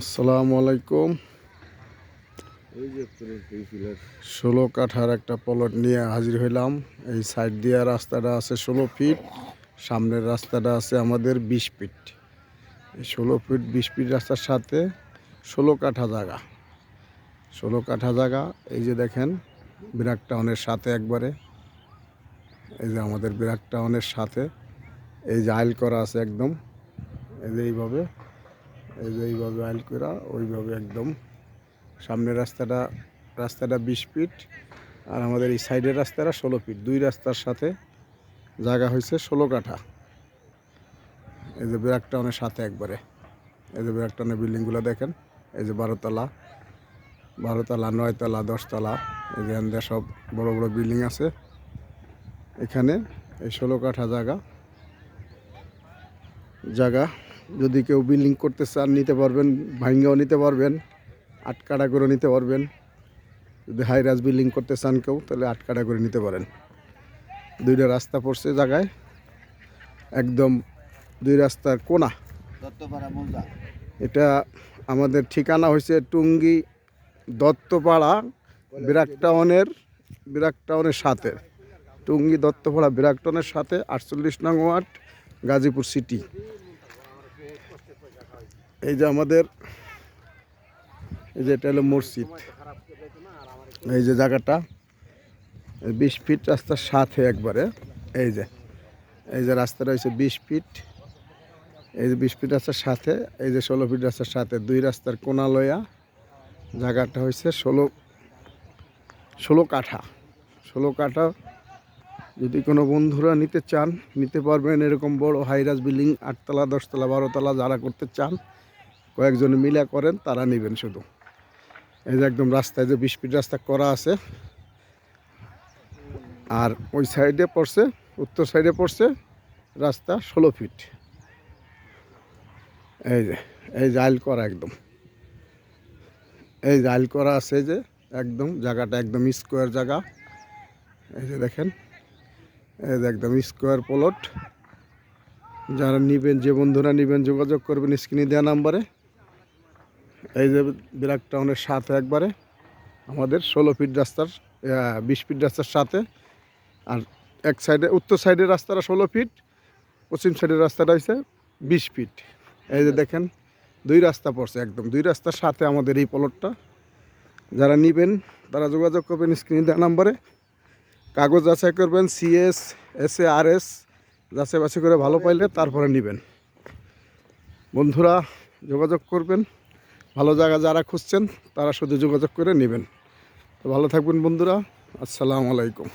আসসালামু আলাইকুম। ষোলো কাঠার একটা প্লট নিয়ে হাজির হইলাম। এই সাইড দিয়ে রাস্তাটা আছে ষোলো ফিট সামনের রাস্তাটা আছে আমাদের বিশ ফিট এই ষোলো ফিট বিশ ফিট রাস্তার সাথে ষোলো কাঠা জায়গা। ষোলো কাঠা জায়গা এই যে দেখেন বিরাট টাউনের সাথে একবারে। এই যে আমাদের বিরাট টাউনের সাথে এই যে আইল করা আছে একদম। এই যে এইভাবে। এই যে এইভাবে আইল করা ওইভাবে একদম সামনের রাস্তাটা রাস্তাটা বিশ ফিট আর আমাদের এই সাইডের রাস্তাটা ষোলো ফিট। দুই রাস্তার সাথে জায়গা হয়েছে ষোলো কাঠা। এই যে ব্যাক টাউনের সাথে একবারে। এই যে ব্যাক টাউনের বিল্ডিংগুলো দেখেন, এই যে বারোতলা বারোতলা, নয়তলা, দশতলা, এই যে সব বড় বড় বিল্ডিং আছে। এখানে এই ষোলো কাঠা জায়গা জায়গা যদি কেউ বিল্ডিং করতে চান নিতে পারবেন ভাঙ্গাও নিতে পারবেন আটকাটা করে নিতে পারবেন। যদি হাই রাজ বিল্ডিং করতে চান কেউ তাহলে আটকাটা করে নিতে পারেন। দুইটা রাস্তা পড়ছে জায়গায়। একদম দুই রাস্তার কোনা। এটা আমাদের ঠিকানা হয়েছে টুঙ্গি দত্তপাড়া বিরাক টাউনের বিরাক টাউনের সাথে। টুঙ্গি দত্তপাড়া বিরাক টাউনের সাথে আটচল্লিশ নং ওয়ার্ড গাজীপুর সিটি এই যে আমাদের, এই যে এটা হলো মসজিদ। এই যে জায়গাটা বিশ ফিট রাস্তার সাথে একবারে, এই যে এই যে রাস্তাটা হয়েছে বিশ ফিট। এই যে বিশ ফিট রাস্তার সাথে, এই যে ষোলো ফিট রাস্তার সাথে, দুই রাস্তার কোনা লয়া জায়গাটা হয়েছে ষোলো ষোলো কাঠা। ষোলো কাঠা, যদি কোনো বন্ধুরা নিতে চান, নিতে পারবেন এরকম বড় হাইরাজ বিল্ডিং আটতলা, দশতলা, বারোতলা যারা করতে চান কয়েকজন মিলা করেন, তারা নেবেন শুধু। এই যে একদম রাস্তায় যে বিশ ফিট রাস্তা করা আছে, আর ওই সাইডে পড়ছে, উত্তর সাইডে পড়ছে রাস্তা ষোলো ফিট। এই যে, এই জাইল করা একদম। এই জাইল করা আছে যে একদম, জায়গাটা একদম স্কোয়ার জায়গা। এই যে দেখেন, এই যে একদম স্কোয়ার প্লট। যারা নিবেন, যে বন্ধুরা নিবেন, যোগাযোগ করবেন স্ক্রিনে দেওয়া নাম্বারে। এই যে বিরাট টাউনের সাথে একবারে, আমাদের ষোলো ফিট রাস্তার বিশ ফিট রাস্তার সাথে। আর এক সাইডে, উত্তর সাইডের রাস্তাটা ষোলো ফিট, পশ্চিম সাইডের রাস্তাটা হয়েছে বিশ ফিট। এই যে দেখেন, দুই রাস্তা পড়ছে একদম। দুই রাস্তার সাথে আমাদের এই পলটটা যারা নিবেন, তারা যোগাযোগ করবেন স্ক্রিনে দেওয়া নাম্বারে। কাগজ যাচাই করবেন C S S A R S যাচাই বাছাই করে ভালো পাইলে তারপরে নেবেন। বন্ধুরা, যোগাযোগ করবেন। ভালো জায়গা যারা খুঁজছেন, তারা শুধু যোগাযোগ করে নেবেন। তো ভালো থাকবেন বন্ধুরা, আসসালামু আলাইকুম।